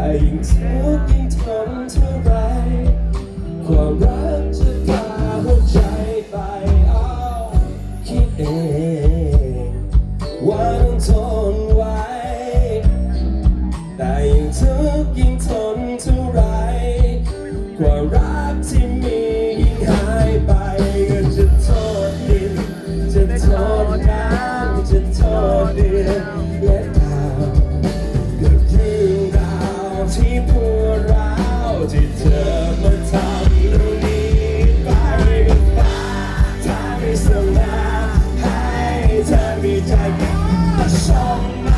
แต่ยิ่งทุกข์ยิ่งทนเท่าไรความรักจะพาหัวใจไปเอาคิดเองว่าต้องทนไว้ แต่ยิ่งทุกข์ยิ่งทนเท่าไรความรักที่มียิ่งหายไปก็จะโทษดินจะโทษน้ำจะโทษดือน ที่พวกเราที่เธอมาทำตรงนี้ไปกับฟ้าถ้าไม่สลายให้เธอมีใจก็ส่งม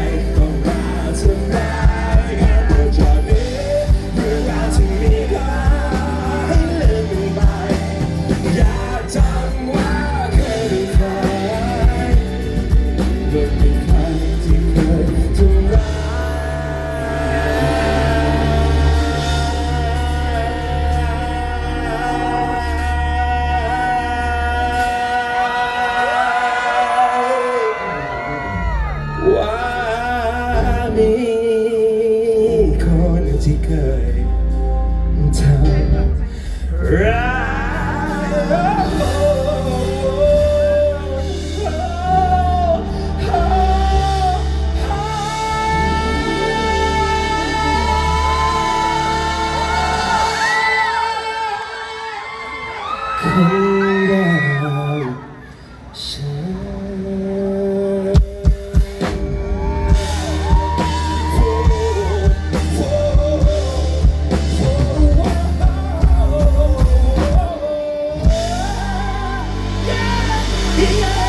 ว่ามีคนที่เคยทำร้ายคน Yeah.